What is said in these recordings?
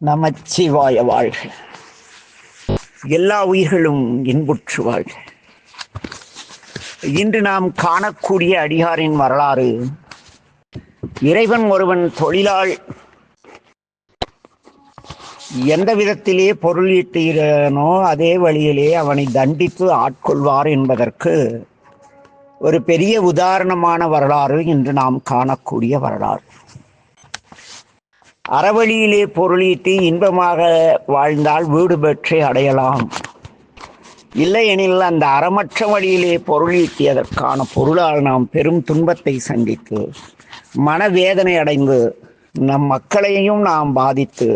நமச்சிவாய வாழ்க. எல்லா உயிர்களும் இன்புற்று வாழ்க. இன்று நாம் காணக்கூடிய அடிகாரின் வரலாறு இறைவன் ஒருவன் தொழிலால் எந்த விதத்திலே பொருள் ஈட்டுகிறானோ அதே வழியிலே அவனை தண்டித்து ஆட்கொள்வார் என்பதற்கு ஒரு பெரிய உதாரணமான வரலாறு இன்று நாம் காணக்கூடிய வரலாறு. அறவழியிலே பொருளீட்டி இன்பமாக வாழ்ந்தால் வீடு பெற்றே அடையலாம். இல்லையெனில் அந்த அறமற்ற வழியிலே பொருளீட்டியதற்கான பொருளால் நாம் பெரும் துன்பத்தை சந்தித்து மனவேதனை அடைந்து நம் மக்களையும் நாம் பாதித்து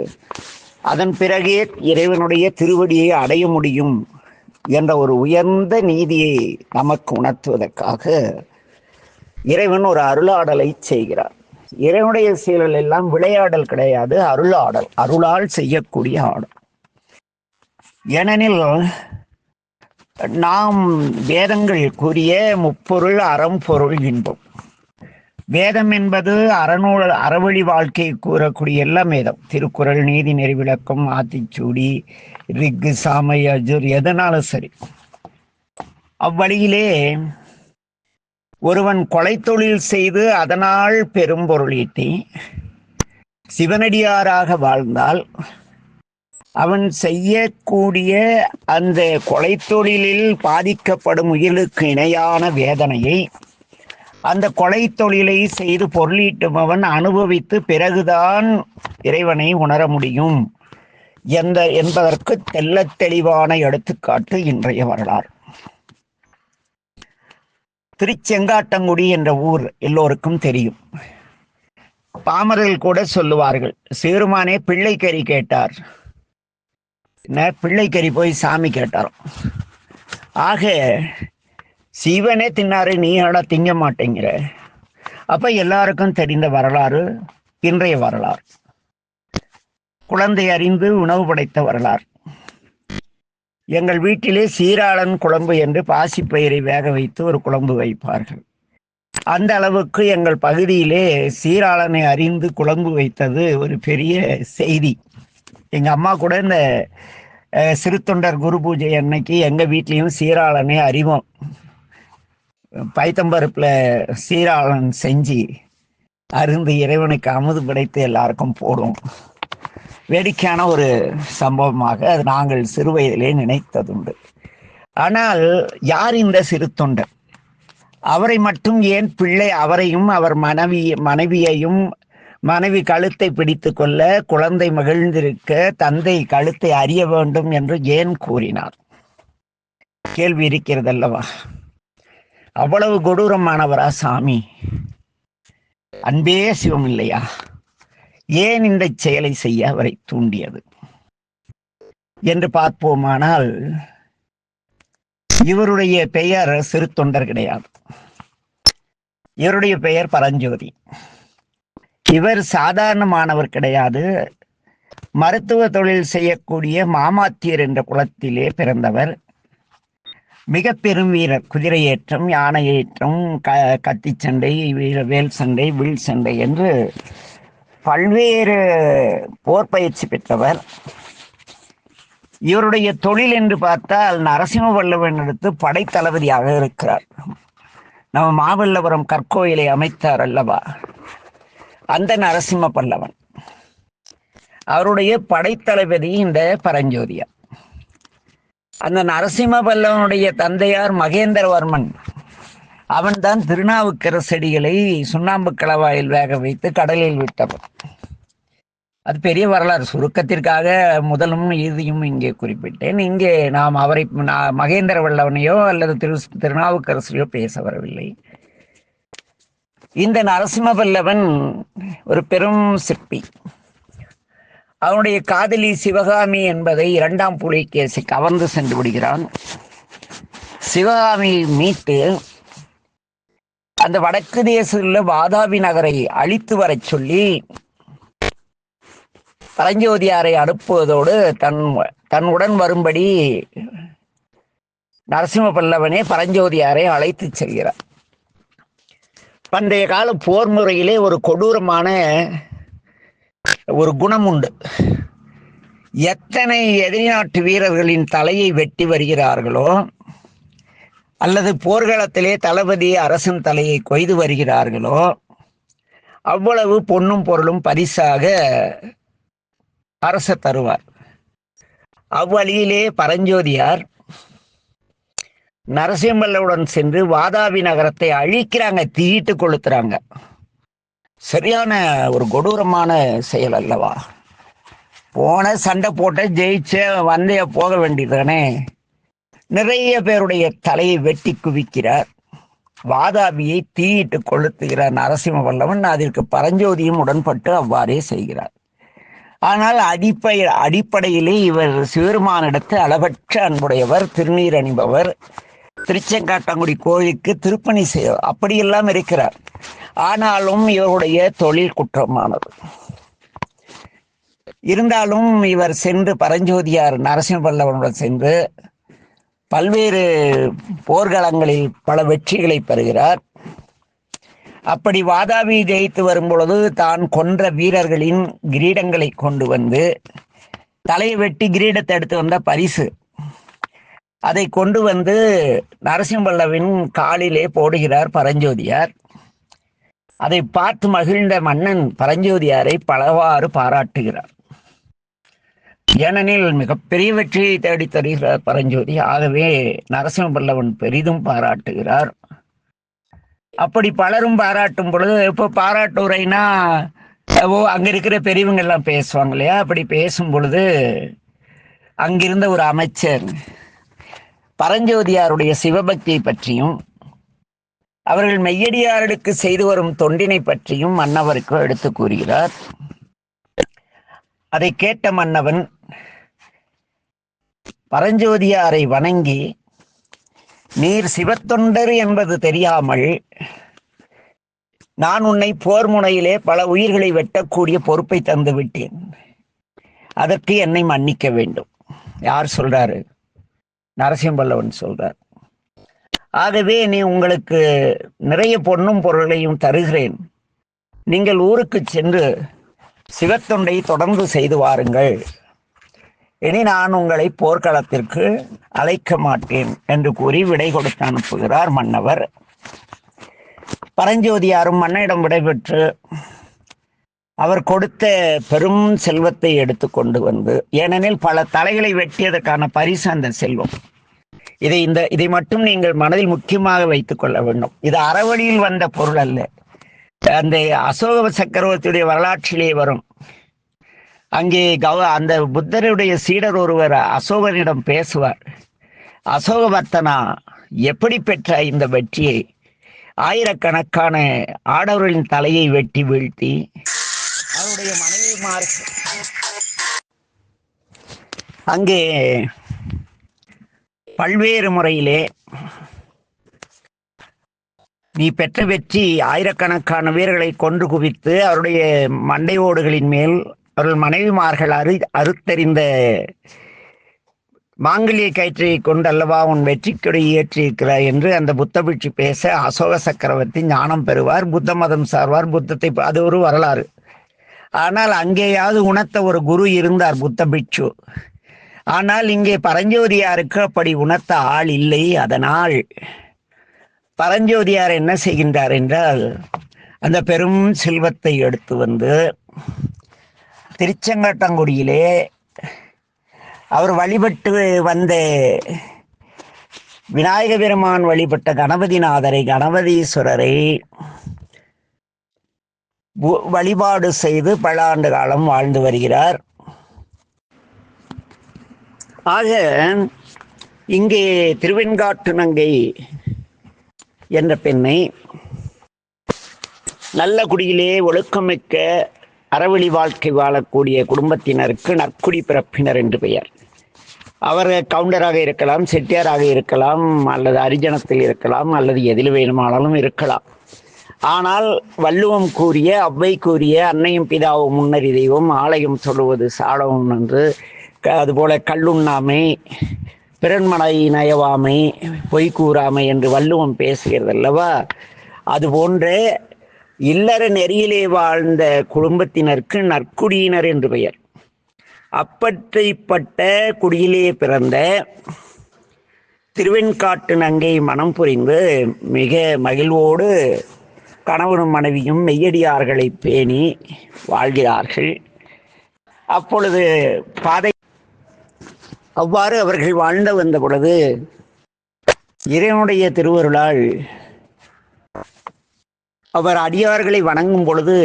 அதன் பிறகே இறைவனுடைய திருவடியை அடைய முடியும் என்ற ஒரு உயர்ந்த நீதியை நமக்கு உணர்த்துவதற்காக இறைவன் ஒரு அருளாடலை செய்கிறார். இறைவனுடைய செயல்கள் எல்லாம் விளையாடல் கிடையாது அருளாடல் அருளால் செய்யக்கூடிய ஆடல். ஏனெனில் நாம் வேதங்கள் கூறிய முப்பொருள் அறம் பொருள் இன்பம். வேதம் என்பது அறநூல் அறவழி வாழ்க்கை கூறக்கூடிய எல்லாம் வேதம். திருக்குறள் நீதி நெறி விளக்கம் ஆத்திச்சூடி ரிக்கு சாமை அஜுர் எதனாலும் சரி. அவ்வழியிலே ஒருவன் கொலை தொழில் செய்து அதனால் பெரும் பொருளீட்டி சிவனடியாராக வாழ்ந்தால் அவன் செய்யக்கூடிய அந்த கொலை தொழிலில் பாதிக்கப்படும் உயிருக்கு இணையான வேதனையை அந்த கொலை தொழிலை செய்து பொருளீட்டுபவன் அனுபவித்து பிறகுதான் இறைவனை உணர முடியும். எந்த என்பதற்கு தெள்ளத் தெளிவான எடுத்துக்காட்டு இன்றைய வரலாறு. திருச்செங்காட்டங்குடி என்ற ஊர் எல்லோருக்கும் தெரியும். பாமரர்கள் கூட சொல்லுவார்கள் சேருமானே பிள்ளைக்கறி கேட்டார். என்ன? பிள்ளைக்கறி போய் சாமி கேட்டாராம். ஆக சிவனே தின்னாரு நீ ஆனா திங்க மாட்டேங்கிற? அப்ப எல்லாருக்கும் தெரிந்த வரலாறு இன்றைய வரலாறு. குழந்தை அறிந்து உணவு படைத்த வரலாறு. எங்கள் வீட்டிலே சீராளன் குழம்பு என்று பாசிப்பயிரை வேக வைத்து ஒரு குழம்பு வைப்பார்கள். அந்த அளவுக்கு எங்கள் பகுதியிலே சீராளனை அறிந்து குழம்பு வைத்தது ஒரு பெரிய செய்தி. எங்கள் அம்மா கூட இந்த சிறுத்தொண்டர் குரு பூஜை அன்னைக்கு எங்கள் வீட்லேயும் சீராளனை அறிவோம். பைத்தம்பருப்பில் சீராளன் செஞ்சு அருந்து இறைவனுக்கு அமுது படைத்து எல்லாருக்கும் போடுவோம். வேடிக்கையான ஒரு சம்பவமாக அது நாங்கள் சிறுவயதிலே நினைத்ததுண்டு. ஆனால் யார் இந்த சிறு தொண்டர் அவரை மட்டும் ஏன் பிள்ளை அவரையும் அவர் மனைவி மனைவியையும் மனைவி கழுத்தை பிடித்து கொள்ள குழந்தை மகிழ்ந்திருக்க தந்தை கழுத்தை அறிய வேண்டும் என்று ஏன் கூறினார்? கேள்வி இருக்கிறதல்லவா? அவ்வளவு கொடூரமானவரா சாமி? அன்பே சிவம் இல்லையா ஏன் இந்த செயலை செய்ய அவரை தூண்டியது? என்று பார்ப்போமானால் இவருடைய பெயர் சிறு தொண்டர் கிடையாது. இவருடைய பெயர் பரஞ்சோதி. இவர் சாதாரணமானவர் கிடையாது. மருத்துவ தொழில் செய்யக்கூடிய மாமாத்தியர் என்ற குலத்திலே பிறந்தவர். மிக பெரும் வீரர் குதிரை ஏற்றம் யானை ஏற்றம் க கத்தி சண்டை வீர- வேல் சண்டை வில் சண்டை என்று பல்வேறு போர் பயிற்சி பெற்றவர். இவருடைய தொழில் என்று பார்த்தால் நரசிம்ம வல்லவன் எடுத்து படைத்தளபதியாக இருக்கிறார். நம்ம மாவல்லபுரம் கற்கோயிலை அமைத்தார் அல்லவா? அந்த நரசிம்ம பல்லவன். அவருடைய படைத்தளபதி இந்த பரஞ்சோதியா அந்த நரசிம்ம பல்லவனுடைய தந்தையார் மகேந்திரவர்மன். அவன்தான் திருநாவுக்கரசடிகளை சுண்ணாம்பு கலவாயில் வேக வைத்து கடலில் விட்டவன். அது பெரிய வரலாறு. சுருக்கத்திற்காக முதலும் இறுதியும் இங்கே குறிப்பிட்டேன். இங்கே நாம் அவரை மகேந்திர வல்லவனையோ அல்லது திரு திருநாவுக்கரசரையோ பேச வரவில்லை. இந்த நரசிம்மபல்லவன் ஒரு பெரும் சிற்பி. அவனுடைய காதலி சிவகாமி என்பதை இரண்டாம் புலிகேசி கவர்ந்து சென்று விடுகிறான். சிவகாமியை மீட்டு அந்த வடக்கு தேசத்தில் வாதாபி நகரை அழித்து வரச் சொல்லி பரஞ்சோதியாரை அனுப்புவதோடு தன் தன்னுடன் வரும்படி நரசிம்ம பல்லவனே பரஞ்சோதியாரை அழைத்துச் செல்கிறார். பண்டைய கால போர் முறையிலே ஒரு கொடூரமான ஒரு குணம் உண்டு. எத்தனை எதிரிநாட்டு வீரர்களின் தலையை வெட்டி வருகிறார்களோ அல்லது போர்க்களத்திலே தளபதி அரசன் தலையை கொய்து வருகிறார்களோ அவ்வளவு பொன்னும் பொருளும் பரிசாக அரச தருவார். அவ்வழியிலே பரஞ்சோதியார் நரசிம்மல்லவுடன் சென்று வாதாபி நகரத்தை அழிக்கிறாங்க தீட்டு கொளுத்துறாங்க. சரியான ஒரு கொடூரமான செயல் அல்லவா? போன சண்டை போட்ட ஜெயிச்ச வந்தைய போக வேண்டியதானே நிறைய பேருடைய தலையை வெட்டி குவிக்கிறார். வாதாபியை தீயிட்டு கொளுத்துகிறார் நரசிம்ம வல்லவன் அதற்கு பரஞ்சோதியும் உடன்பட்டு அவ்வாறே செய்கிறார். ஆனால் அடிப்பை அடிப்படையிலே இவர் சிவருமானிடத்து அளவற்ற அன்புடையவர் திருநீர் அணிபவர். திருச்செங்காட்டங்குடி கோயிலுக்கு திருப்பணி செய்ய அப்படியெல்லாம் இருக்கிறார். ஆனாலும் இவருடைய தொழில் குற்றமானது. இருந்தாலும் இவர் சென்று பரஞ்சோதியார் நரசிம்ம பல்லவனுடன் சென்று பல்வேறு போர்க்களங்களில் பல வெற்றிகளை பெறுகிறார். அப்படி வாதாபி ஜெயித்து வரும் பொழுது தான் கொன்ற வீரர்களின் கிரீடங்களை கொண்டு வந்து தலையை வெட்டி கிரீடத்தை எடுத்து வந்த பரிசு. அதை கொண்டு வந்து நரசிம்மல்லவின் காலிலே போடுகிறார் பரஞ்சோதியார். அதை பார்த்து மகிழ்ந்த மன்னன் பரஞ்சோதியாரை பலவாறு பாராட்டுகிறார். ஏனெனில் மிகப்பெரிய வெற்றியை தேடி தருகிறார் பரஞ்சோதி. ஆகவே நரசிம்ம பல்லவன் பெரிதும் பாராட்டுகிறார். அப்படி பலரும் பாராட்டும் பொழுது இப்போ பாராட்டுரைனா ஓ அங்கே இருக்கிற பெரியவங்க எல்லாம் பேசுவாங்க இல்லையா? அப்படி பேசும் பொழுது அங்கிருந்த ஒரு அமைச்சர் பரஞ்சோதியாருடைய சிவபக்தியை பற்றியும் அவர்கள் மெய்யடியார்களுக்கு செய்து வரும் தொண்டினை பற்றியும் மன்னவருக்கு எடுத்து கூறுகிறார். அதை கேட்ட மன்னவன் பரஞ்சோதியாரை வணங்கி நீர் சிவத்தொண்டர் என்பது தெரியாமல் நான் உன்னை போர் முனையிலே பல உயிர்களை வெட்டக்கூடிய பொறுப்பை தந்து விட்டேன். அதற்கு என்னை மன்னிக்க வேண்டும். யார் சொல்றாரு? நரசிம்பல்லவன் சொல்றார். ஆகவே நீ உங்களுக்கு நிறைய பொண்ணும் பொருளையும் தருகிறேன். நீங்கள் ஊருக்கு சென்று சிவத்தொண்டை தொடர்ந்து செய்து வாருங்கள். இனி நான் உங்களை போர்க்களத்திற்கு அழைக்க மாட்டேன் என்று கூறி விடை கொடுத்து அனுப்புகிறார் மன்னவர். பரஞ்சோதியாரும் மன்னிடம் விடைபெற்று அவர் கொடுத்த பெரும் செல்வத்தை எடுத்து கொண்டு வந்து ஏனெனில் பல தலைகளை வெட்டியதற்கான பரிசு அந்த செல்வம். இதை இந்த இதை மட்டும் நீங்கள் மனதில் முக்கியமாக வைத்துக் கொள்ள வேண்டும். இது அறவழியில் வந்த பொருள் அல்ல. அந்த அசோக சக்கரவர்த்தியுடைய வரலாற்றிலே வரும். அங்கே கவ அந்த புத்தருடைய சீடர் ஒருவர் அசோகனிடம் பேசுவார். அசோகவர்த்தனா எப்படி பெற்ற இந்த வெற்றியை? ஆயிரக்கணக்கான ஆடவர்களின் தலையை வெட்டி வீழ்த்தி அவருடைய மனைவிமார் அங்கே பல்வேறு முறையிலே நீ பெற்ற வெற்றி ஆயிரக்கணக்கான வீரர்களை கொன்று குவித்து அவருடைய மண்டை ஓடுகளின் மேல் அவர்கள் மனைவிமார்கள் அரு அறுத்தறிந்த மாங்கல்ய கயிற்றை கொண்டு அல்லவா உன் வெற்றி கொடி ஏற்றியிருக்கிறாய் என்று அந்த புத்த பிட்சு பேச அசோக சக்கரவர்த்தி ஞானம் பெறுவார் புத்த மதம் சார்வார் புத்தத்தை அது ஒரு வரலாறு. ஆனால் அங்கேயாவது உணர்த்த ஒரு குரு இருந்தார் புத்த பிட்சு ஆனால் இங்கே பரஞ்சோதியாருக்கு அப்படி உணர்த்த ஆள் இல்லை அதனால் பரஞ்சோதியார் என்ன செய்கின்றார் என்றால் அந்த பெரும் செல்வத்தை எடுத்து வந்து திருச்செங்கோட்டங்குடியிலே அவர் வழிபட்டு வந்த விநாயக பெருமான் வழிபட்ட கணபதிநாதரை கணபதீஸ்வரரை வழிபாடு செய்து பல ஆண்டு காலம் வாழ்ந்து வருகிறார். ஆக இங்கே திருவெண்காட்டு நங்கை என்ற பெண்ணை நல்ல குடியிலே ஒழுக்கமிக்க அறவழி வாழ்க்கை வாழக்கூடிய குடும்பத்தினருக்கு நற்குடி பிறப்பினர் என்று பெயர். அவர் கவுண்டராக இருக்கலாம் செட்டியாராக இருக்கலாம் அல்லது அரிஜனத்தில் இருக்கலாம் அல்லது எதில் வேணுமானாலும் இருக்கலாம். ஆனால் வள்ளுவம் கூறிய அவ்வை கூறிய அன்னையும் பிதாவும் முன்னறி தெய்வம் ஆலயம் சொல்லுவது சாடவும் என்று க- அதுபோல கல்லுண்ணாமை பிறன்மனை நயவாமை பொய் கூறாமை என்று வள்ளுவம் பேசுகிறது அல்லவா அதுபோன்ற இல்லற நெறியிலே வாழ்ந்த குடும்பத்தினருக்கு நற்குடியினர் என்று பெயர். அப்பற்றைப்பட்ட குடியிலே பிறந்த திருவெண்காட்டு நங்கை மனம் புரிந்து மிக மகிழ்வோடு கணவனும் மனைவியும் மெய்யடியார்களை பேணி வாழ்கிறார்கள். அப்பொழுது பாதை அவ்வாறு அவர்கள் வாழ்ந்து வந்த பொழுது இறைவனுடைய திருவருளால் அவர் அடியார்களை வணங்கும் பொழுது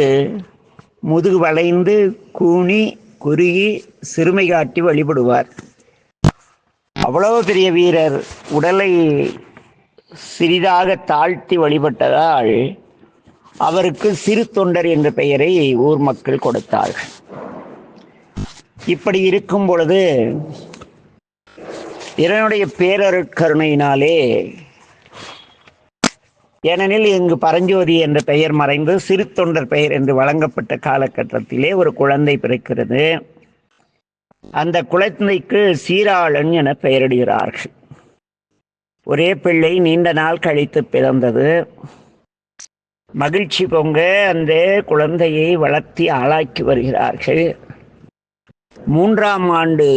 முதுகு வளைந்து கூனி குறுகி சிறுமை காட்டி வழிபடுவார். அவ்வளவு பெரிய வீரர் உடலை சிறிதாக தாழ்த்தி வழிபட்டதால் அவருக்கு சிறு தொண்டர் என்ற பெயரை ஊர் மக்கள் கொடுத்தார்கள். இப்படி இருக்கும் பொழுது இறைவனுடைய பேரருட்கருணையினாலே ஏனெனில் இங்கு பரஞ்சோதி என்ற பெயர் மறைந்து சிறு தொண்டர் பெயர் என்று வழங்கப்பட்ட காலகட்டத்திலே ஒரு குழந்தை பிறக்கிறது. அந்த குழந்தைக்கு சீராளன் என பெயரிடுகிறார்கள். ஒரே பிள்ளை நீண்ட நாள் கழித்து பிறந்தது. மகிழ்ச்சி பொங்க அந்த குழந்தையை வளர்த்தி ஆளாக்கி வருகிறார்கள். மூன்றாம் ஆண்டு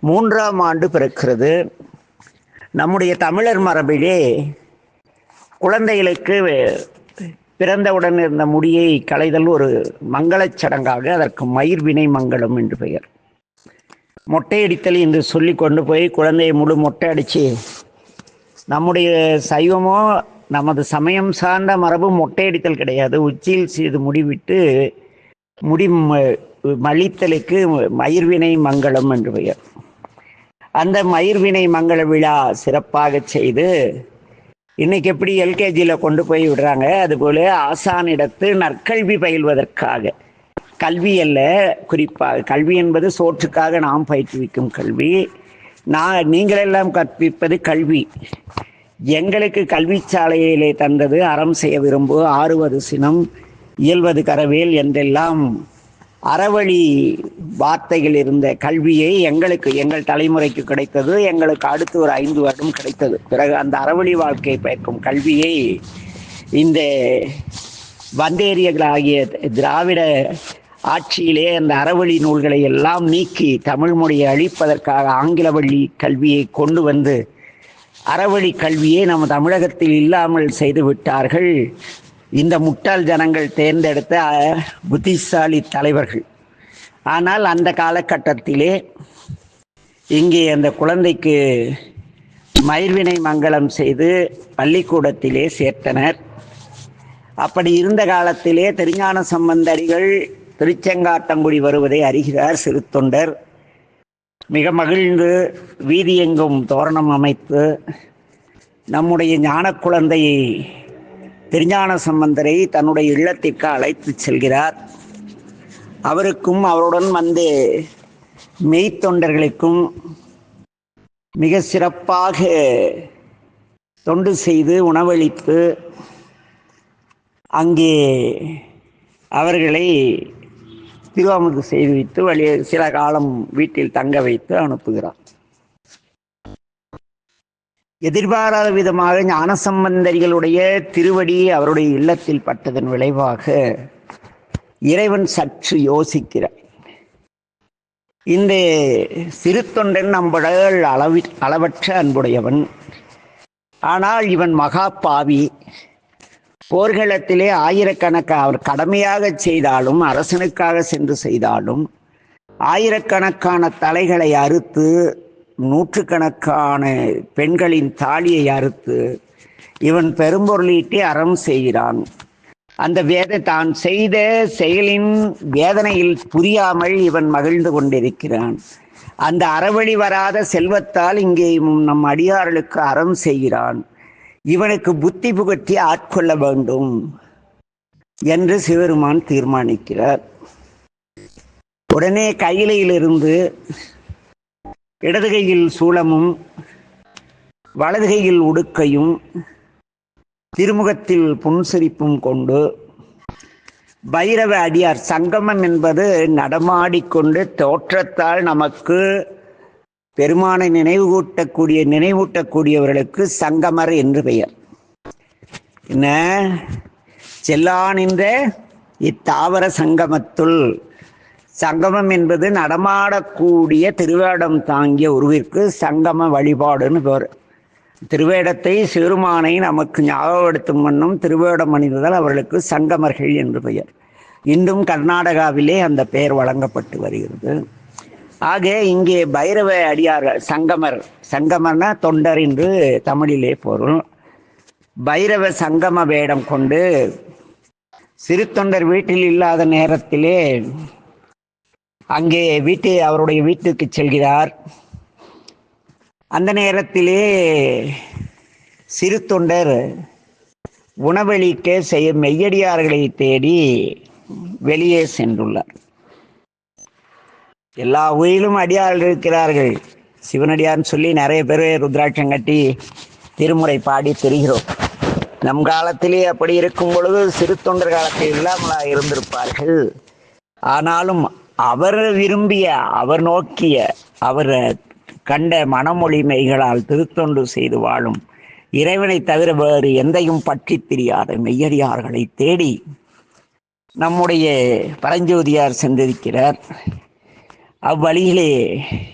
மூன்றாம் ஆண்டு பிறக்கிறது. நம்முடைய தமிழர் மரபிலே குழந்தைகளுக்கு பிறந்தவுடன் இருந்த முடியை களைதல் ஒரு மங்களச் சடங்காக அதற்கு மயிர்வினை மங்களம் என்று பெயர். மொட்டையடித்தல் என்று சொல்லி கொண்டு போய் குழந்தையை முழு மொட்டை அடித்து நம்முடைய சைவமோ நமது சமயம் சார்ந்த மரபு மொட்டையடித்தல் கிடையாது. உச்சியில் செய்து முடிவிட்டு முடி ம- மலித்தலுக்கு மயிர்வினை மங்களம் என்று பெயர். அந்த மயிர்வினை மங்கள விழா சிறப்பாக செய்து இன்னைக்கு எப்படி எல்கேஜியில் கொண்டு போய் விடுறாங்க? அதுபோல ஆசானிடத்து நற்கல்வி பயில்வதற்காக. கல்வி அல்ல குறிப்பாக கல்வி என்பது சோற்றுக்காக நாம் பயிற்றுவிக்கும் கல்வி. நான் நீங்களெல்லாம் கற்பிப்பது கல்வி. எங்களுக்கு கல்வி சாலையிலே தந்தது அறம் செய்ய விரும்பு ஆறுவது சினம் இயல்வது கரவேல் என்றெல்லாம் அறவழி வார்த்தைகள் இருந்த கல்வியை எங்களுக்கு எங்கள் தலைமுறைக்கு கிடைத்தது எங்களுக்கு அடுத்து ஒரு ஐந்து வருடம் கிடைத்தது. பிறகு அந்த அறவழி வாழ்க்கை பயக்கும் கல்வியை இந்த வந்தேரியர்களாகிய திராவிட ஆட்சியிலே அந்த அறவழி நூல்களை எல்லாம் நீக்கி தமிழ் மொழியை அழிப்பதற்காக ஆங்கில வழி கல்வியை கொண்டு வந்து அறவழி கல்வியை நம்ம தமிழகத்தில் இல்லாமல் செய்து விட்டார்கள். இந்த முட்டாள் ஜனங்கள் தேர்ந்தெடுத்த புத்திசாலி தலைவர்கள். ஆனால் அந்த காலகட்டத்திலே இங்கே அந்த குழந்தைக்கு மயிர்வினை மங்களம் செய்து பள்ளிக்கூடத்திலே சேர்த்தனர். அப்படி இருந்த காலத்திலே திருஞான சம்பந்தடிகள் திருச்செங்காட்டங்குடி வருவதை அறிகிறார் சிறு தொண்டர் மிக மகிழ்ந்து வீதியெங்கும் தோரணம் அமைத்து நம்முடைய ஞான குழந்தையை திருஞான சம்பந்தரை தன்னுடைய இல்லத்திற்கு அழைத்துச் செல்கிறார். அவருக்கும் அவருடன் வந்து மெய்த்தொண்டர்களுக்கும் மிக சிறப்பாக தொண்டு செய்து உணவளித்து அங்கே அவர்களை திருவாமுது செய்து வைத்து வழி சில காலம் வீட்டில் தங்க வைத்து அனுப்புகிறார். எதிர்பாராத விதமாக ஞானசம்பந்தரிகளுடைய திருவடி அவருடைய இல்லத்தில் பட்டதன் விளைவாக இறைவன் சற்று யோசிக்கிறார் இந்த சிறு தொண்டன் நம்புடல் அளவி அளவற்ற அன்புடையவன். ஆனால் இவன் மகா பாவி. போர்க்களத்திலே ஆயிரக்கணக்காக அவர் கடமையாக செய்தாலும் அரசனுக்காக சென்று செய்தாலும் ஆயிரக்கணக்கான தலைகளை அறுத்து நூற்றுக்கணக்கான பெண்களின் தாலியை அறுத்து இவன் பெரும்பொருளீட்டி அறம் செய்கிறான். அந்த வேத தான் செய்த செயலின் வேதனையில் புரியாமல் இவன் மகிழ்ந்து கொண்டிருக்கிறான். அந்த அறவழி வராத செல்வத்தால் இங்கே நம் அடியார்களுக்கு அறம் செய்கிறான். இவனுக்கு புத்தி புகட்டி ஆட்கொள்ள வேண்டும் என்று சிவருமான் தீர்மானிக்கிறார். உடனே கையிலையிலிருந்து இடது கையில் சூலமும் வலது கையில் உடுக்கையும் திருமுகத்தில் புன்சிரிப்பும் கொண்டு பைரவ அடியார் சங்கமம் என்பது நடமாடிக்கொண்டு தோற்றத்தால் நமக்கு பெருமானை நினைவுகூட்டக்கூடிய நினைவூட்டக்கூடியவர்களுக்கு சங்கமர் என்று பெயர். என்ன? செல்லானின்ற இத்தாவர சங்கமத்துள் சங்கமம் என்பது நடமாடக்கூடிய திருவேடம் தாங்கிய உருவிற்கு சங்கம வழிபாடுன்னு பேர். திருவேடத்தை சிறுமானை நமக்கு ஞாபகப்படுத்தும் வண்ணம் திருவேடம் அணிந்ததால் அவர்களுக்கு சங்கமர்கள் என்று பெயர். இன்றும் கர்நாடகாவிலே அந்த பெயர் வழங்கப்பட்டு வருகிறது. ஆக இங்கே பைரவ அடியார்கள் சங்கமர் சங்கமர்னா தொண்டர் என்று தமிழிலே பொருள். பைரவ சங்கம வேடம் கொண்டு சிறு தொண்டர் வீட்டில் இல்லாத நேரத்திலே அங்கே வீட்டு அவருடைய வீட்டுக்கு செல்கிறார். அந்த நேரத்திலே சிறு தொண்டர் உணவளிக்க செய்ய மெய்யடியார்களை தேடி வெளியே சென்றுள்ளார். எல்லா உயிரிலும் அடியார்கள் இருக்கிறார்கள். சிவனடியார்னு சொல்லி நிறைய பேர் ருத்ராட்சம் கட்டி திருமுறை பாடி தெரிகிறோம். நம் காலத்திலே அப்படி இருக்கும் பொழுது சிறு தொண்டர் காலத்தில் இல்லாமலாக இருந்திருப்பார்கள். ஆனாலும் அவர் விரும்பிய அவர் நோக்கிய அவர் கண்ட மனமொழி மெய்களால் திருத்தொண்டு செய்து வாழும் இறைவனை தவிர வேறு எந்தையும் பற்றி தெரியாத மெய்யடியார்களை தேடி நம்முடைய பரஞ்சோதியார் சென்றிருக்கிறார். அவ்வழியிலே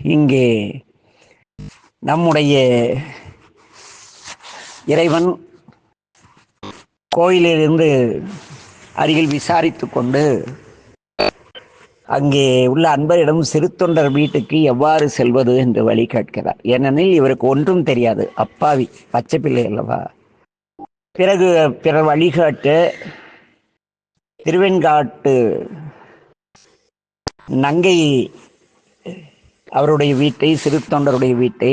இங்கே நம்முடைய இறைவன் கோயிலிலிருந்து அருகில் விசாரித்து கொண்டு அங்கே உள்ள அன்பரிடம் சிறு தொண்டர் வீட்டுக்கு எவ்வாறு செல்வது என்று வழி கேட்கிறார். ஏனெனில் இவருக்கு ஒன்றும் தெரியாது. அப்பாவி பச்சை பிள்ளை அல்லவா? பிறகு பிறர் வழிகாட்டு திருவெண்காட்டு நங்கை அவருடைய வீட்டை சிறு தொண்டருடைய வீட்டை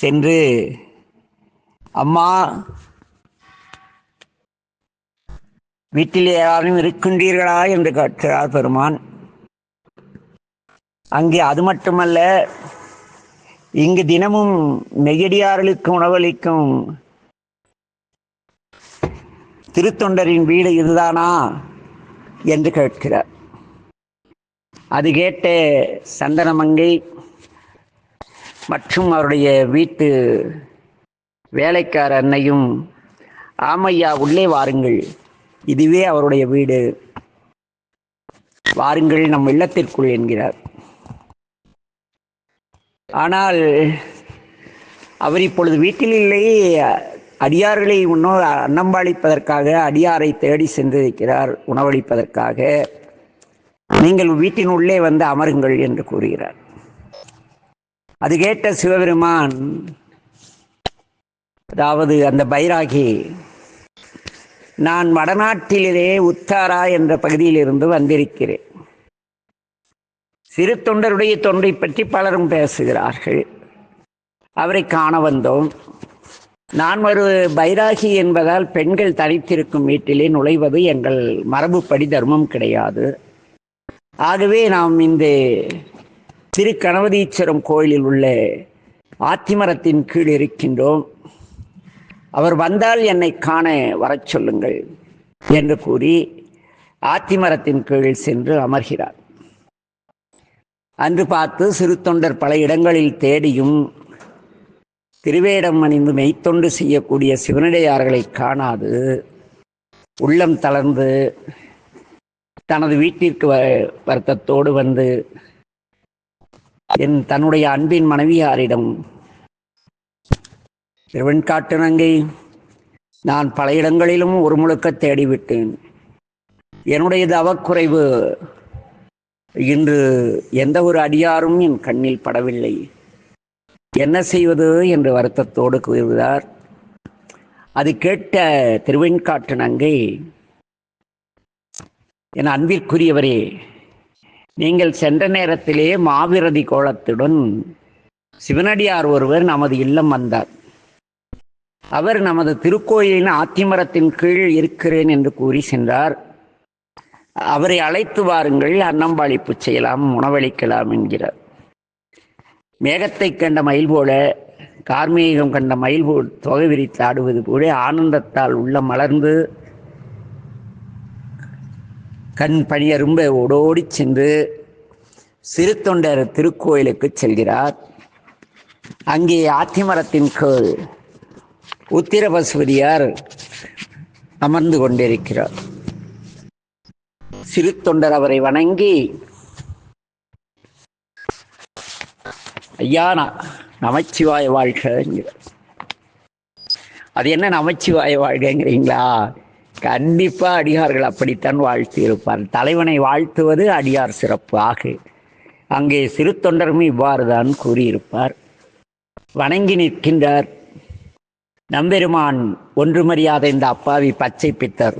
சென்று அம்மா வீட்டில் யாரும் இருக்கின்றீர்களா? என்று கேட்கிறார் பெருமான். அங்கே அது மட்டுமல்ல இங்கு தினமும் நெய்யடியார்களுக்கு உணவளிக்கும் திருத்தொண்டரின் வீடு இதுதானா? என்று கேட்கிறார். அது கேட்ட சந்தனமங்கை மற்றும் அவருடைய வீட்டு வேலைக்கார அன்னையும் ஆமையா உள்ளே வாருங்கள். இதுவே அவருடைய வீடு. வாருங்கள் நம் இல்லத்திற்குள் என்கிறார். ஆனால் அவர் இப்பொழுது வீட்டில் இல்லை. அடியார்களை இன்னும் அன்னம்பாளிப்பதற்காக அடியாரை தேடி சென்றிருக்கிறார் உணவளிப்பதற்காக. நீங்கள் வீட்டின் உள்ளே வந்து அமருங்கள் என்று கூறுகிறார். அது கேட்ட சிவபெருமான் அதாவது அந்த பைராகி நான் வடநாட்டிலே உத்தாரா என்ற பகுதியிலிருந்து வந்திருக்கிறேன். சிறு தொண்டருடைய தொண்டை பற்றி பலரும் பேசுகிறார்கள். அவரை காண வந்தோம். நான் ஒரு பைராகி என்பதால் பெண்கள் தனித்திருக்கும் வீட்டிலே நுழைவது எங்கள் மரபுப்படி தர்மம் கிடையாது. ஆகவே நாம் இந்த திரு கணவதீஸ்வரம் கோயிலில் உள்ள ஆத்திமரத்தின் கீழ் இருக்கின்றோம். அவர் வந்தால் என்னை காண வரச் சொல்லுங்கள் என்று கூறி ஆத்திமரத்தின் கீழ் சென்று அமர்கிறார். அன்று பார்த்து சிறு தொண்டர் பல இடங்களில் தேடியும் திருவேடம் அணிந்து மெய்த்தொண்டு செய்யக்கூடிய சிவனடையார்களை காணாது. உள்ளம் தளர்ந்து தனது வீட்டிற்கு வ வருத்தத்தோடு வந்து என் தன்னுடைய அன்பின் மனைவியாரிடம் திருவெண்காட்டு நங்கை நான் பல இடங்களிலும் ஒரு முழுக்க தேடிவிட்டேன். என்னுடைய தவக்குறைவு இன்று எந்த ஒரு அடியாரும் என் கண்ணில் படவில்லை. என்ன செய்வது என்று வருத்தத்தோடு கூறுகிறார். அது கேட்ட திருவெண்காட்டு நங்கை என் அன்பிற்குரியவரே நீங்கள் சென்ற நேரத்திலே மாவிரதி கோலத்துடன் சிவனடியார் ஒருவர் நமது இல்லம் வந்தார். அவர் நமது திருக்கோயிலின் ஆத்திமரத்தின் கீழ் இருக்கிறேன் என்று கூறி சென்றார். அவரை அழைத்து வாருங்கள் அன்னம்பாளிப்பு செய்யலாம் உணவளிக்கலாம் என்கிறார். மேகத்தை கண்ட மயில் போல கார்மேகம் கண்ட மயில் போல் தொகை விரித்து ஆடுவது போல ஆனந்தத்தால் உள்ள மலர்ந்து கண் பணியரும்ப ஓடோடி சென்று சிறு தொண்டர் திருக்கோயிலுக்கு செல்கிறார். அங்கே ஆத்திமரத்தின் உத்திரபஸ்வரியார் அமர்ந்து கொண்டிருக்கிறார். சிறு தொண்டர் அவரை வணங்கி ஐயா நமச்சிவாய வாழ்கிறார் அது என்ன நமச்சிவாய வாழ்கிறீங்களா கண்டிப்பா அடிகார்கள் அப்படித்தான் வாழ்த்தி இருப்பார் தலைவனை வாழ்த்துவது அடியார் சிறப்பு. ஆகு. அங்கே சிறு தொண்டரும் இவ்வாறுதான் கூறியிருப்பார். வணங்கி நிற்கின்றார். நம்பெருமான் ஒன்றுமறியாத இந்த அப்பாவி பச்சை பித்தர்.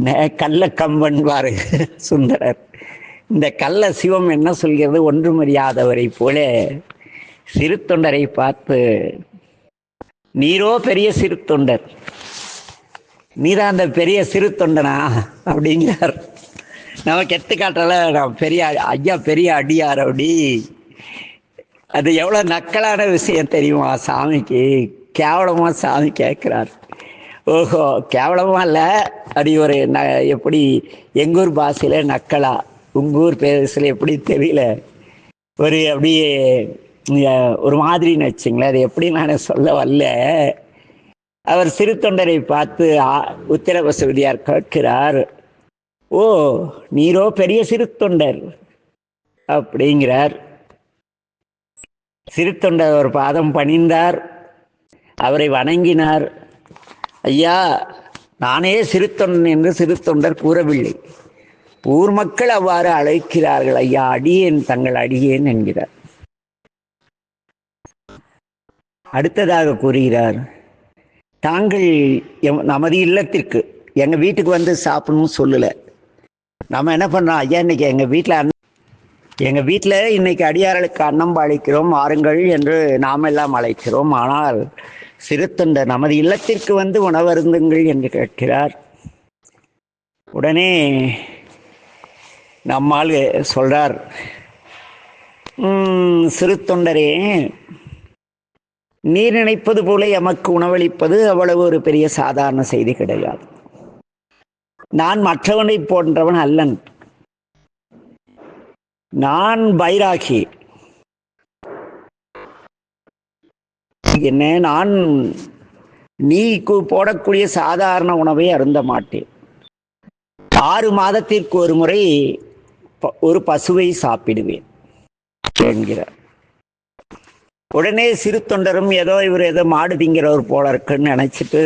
நே- கள்ள கம்பன்வாரு சுந்தரர். இந்த கள்ள சிவம் என்ன சொல்கிறது? ஒன்று மரியாதவரை போல சிறு தொண்டரை பார்த்து நீரோ பெரிய சிறு தொண்டர். நீதான் அந்த பெரிய சிறு தொண்டனா? அப்படிங்கிறார். நமக்கு எட்டு காட்டல நான் பெரிய ஐயா பெரிய அடியார் அப்படி. அது எவ்வளோ நக்கலான விஷயம் தெரியுமா சாமிக்கு? கேவலமாக சாமி கேட்குறார். ஓஹோ கேவலமாக இல்லை. அப்படி ஒரு ந எப்படி எங்கூர் பாஷையில் நக்கலா? உங்கூர் பேசில் எப்படி தெரியல. ஒரு அப்படியே ஒரு மாதிரின்னு வச்சுங்களேன். அது எப்படி நான் சொல்ல வரல. அவர் சிறு தொண்டரை பார்த்து ஆ- உத்தர வசதியார் கேட்கிறார். ஓ நீரோ பெரிய சிறுத்தொண்டர்? அப்படிங்கிறார். சிறுத்தொண்டர் ஒரு பாதம் பணிந்தார். அவரை வணங்கினார். ஐயா நானே சிறுத்தொண்டன் என்று சிறுத்தொண்டர் கூறவில்லை. ஊர் மக்கள் அவ்வாறு அழைக்கிறார்கள். ஐயா அடியேன் தங்கள் அடியேன் என்கிறார். அடுத்ததாக கூறுகிறார் தாங்கள் நமது இல்லத்திற்கு எங்கள் வீட்டுக்கு வந்து சாப்பிடணும்னு சொல்லலை. நம்ம என்ன பண்ணுறோம் ஐயா இன்னைக்கு எங்கள் வீட்டில் அண்ணன் எங்கள் வீட்டில் இன்னைக்கு அடியார்களுக்கு அன்னம் அழைக்கிறோம் வாருங்கள் என்று நாம் எல்லாம் அழைக்கிறோம். ஆனால் சிறுத்தொண்டர் நமது இல்லத்திற்கு வந்து உணவருந்துங்கள் என்று கேட்கிறார். உடனே நம்மால் சொல்றார் சிறு தொண்டரே நீர் நினைப்பது போல எமக்கு உணவளிப்பது அவ்வளவு ஒரு பெரிய சாதாரண செய்தி கிடையாது. நான் மற்றவனை போன்றவன் அல்லன். நான் பைராகி என்ன? நான் நீ போடக்கூடிய சாதாரண உணவை அருந்த மாட்டேன். ஆறு மாதத்திற்கு ஒரு முறை ஒரு பசுவை சாப்பிடுவேன் என்கிறார். உடனே சிறு தொண்டரும் ஏதோ இவர் ஏதோ மாடு திங்கிறவர் போல இருக்குன்னு நினைச்சிட்டு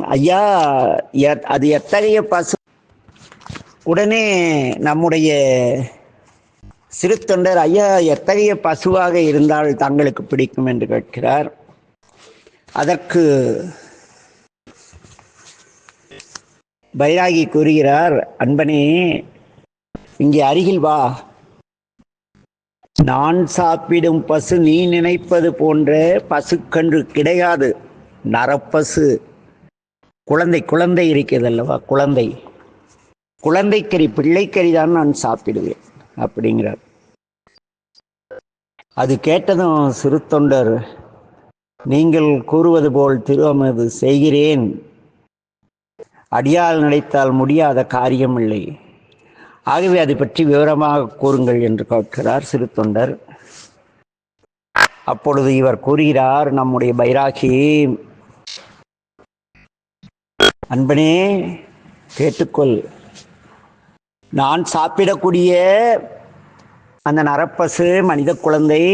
ஐயா எ- அது எத்தகைய பசு? உடனே நம்முடைய சிறு தொண்டர் ஐயா எத்தகைய பசுவாக இருந்தால் தங்களுக்கு பிடிக்கும்? என்று கேட்கிறார். அதற்கு பைராகி கூறுகிறார் அன்பனே இங்கே அருகில் வா. நான் சாப்பிடும் பசு நீ நினைப்பது போன்ற பசுக்கன்று கிடையாது. நரப்பசு. குழந்தை குழந்தை இருக்கிறது அல்லவா? குழந்தை. குழந்தைக்கறி பிள்ளைக்கறி தான் நான் சாப்பிடுவேன். அப்படிங்கிறார். அது கேட்டதும் சிறு தொண்டர் நீங்கள் கூறுவது போல் திருவமது செய்கிறேன். அடியால் நினைத்தால் முடியாத காரியமில்லை. ஆகவே அதை பற்றி விவரமாக கூறுங்கள் என்று கேட்கிறார் சிறு தொண்டர். அப்பொழுது இவர் கூறுகிறார் நம்முடைய பைராகி அன்பனே கேட்டுக்கொள். நான் சாப்பிடக்கூடிய அந்த நரப்பசு மனித குழந்தை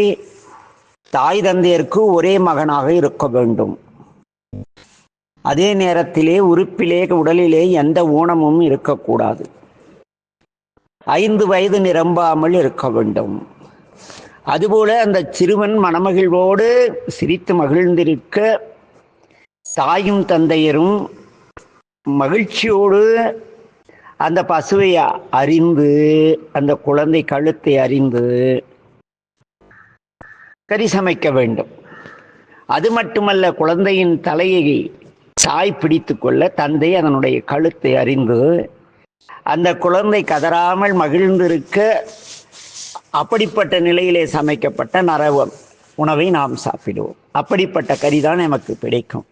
தாய் தந்தையருக்கு ஒரே மகனாக இருக்க வேண்டும். அதே நேரத்திலே உறுப்பிலே உடலிலே எந்த ஊனமும் இருக்கக்கூடாது. ஐந்து வயது நிரம்பாமல் இருக்க வேண்டும். அதுபோல அந்த சிறுவன் மணமகிழ்வோடு சிரித்து மகிழ்ந்திருக்க தாயும் தந்தையரும் மகிழ்ச்சியோடு அந்த பசுவை அறிந்து அந்த குழந்தை கழுத்தை அறிந்து கறி சமைக்க வேண்டும். அது மட்டுமல்ல குழந்தையின் தலையை தாய் பிடித்து கொள்ள தந்தை அதனுடைய கழுத்தை அறிந்து அந்த குழந்தை கதறாமல் மகிழ்ந்திருக்க அப்படிப்பட்ட நிலையிலே சமைக்கப்பட்ட நரவ உணவை நாம் சாப்பிடுவோம். அப்படிப்பட்ட கறி தான் நமக்கு பிடிக்கும்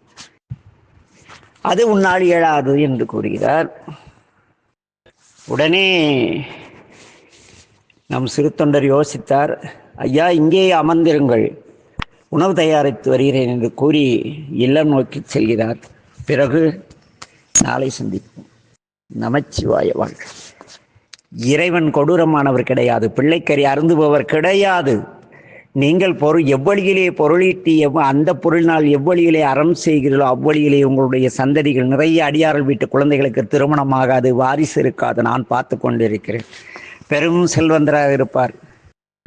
அது உன்னால் இயலாது என்று கூறுகிறார். உடனே நம் சிறு தொண்டர் யோசித்தார் ஐயா இங்கே அமர்ந்திருங்கள். உணவு தயாரித்து வருகிறேன் என்று கூறி இல்லம் நோக்கி செல்கிறார். பிறகு நாளை சந்திப்போம். நமச்சிவாய வாழ்க்கை இறைவன் கொடூரமானவர் கிடையாது. பிள்ளைக்கறி அருந்துபவர் கிடையாது. நீங்கள் பொருள் எவ்வழியிலே பொருளீட்டி எவ் அந்த பொருளினால் எவ்வழியிலே அறம் செய்கிறீர்களோ அவ்வழியிலே உங்களுடைய சந்ததிகள் நிறைய அடியார்கள் வீட்டு குழந்தைகளுக்கு திருமணமாகாது வாரிசு இருக்காது நான் பார்த்து கொண்டிருக்கிறேன். பெரும் செல்வந்தராக இருப்பார்.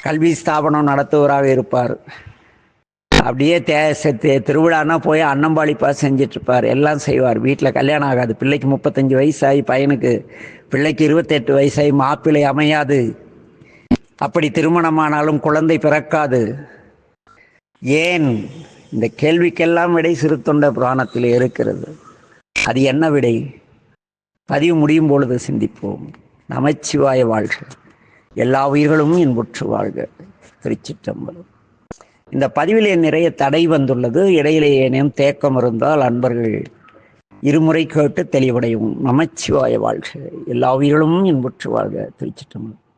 கல்வி ஸ்தாபனம் நடத்துவராக இருப்பார். அப்படியே தே திருவிழானா திருவிழான்னா போய் அன்னம்பாளிப்பா செஞ்சிட்ருப்பார். எல்லாம் செய்வார். வீட்டில் கல்யாணம் ஆகாது. பிள்ளைக்கு முப்பத்தஞ்சு வயசாகி பையனுக்கு பிள்ளைக்கு இருபத்தெட்டு வயசாகி மாப்பிள்ளை அமையாது. அப்படி திருமணமானாலும் குழந்தை பிறக்காது. ஏன்? இந்த கேள்விக்கெல்லாம் விடை சிறுத்தொண்ட புராணத்தில் இருக்கிறது. அது என்ன விடை? பதிவு முடியும் பொழுது சிந்திப்போம். நமச்சிவாய வாழ்க. எல்லா உயிர்களும் இன்புற்று வாழ்க. திருச்சிற்றம்பலம். இந்த பதிவிலே நிறைய தடை வந்துள்ளது. இடையிலே ஏனேனும் தேக்கம் இருந்தால் அன்பர்கள் இருமுறை கேட்டு தெளிவடையும் நமச்சிவாய வாழ்க. எல்லா உயிர்களும் இன்புற்று வாழ்க. திருச்சிற்றம்பலம்.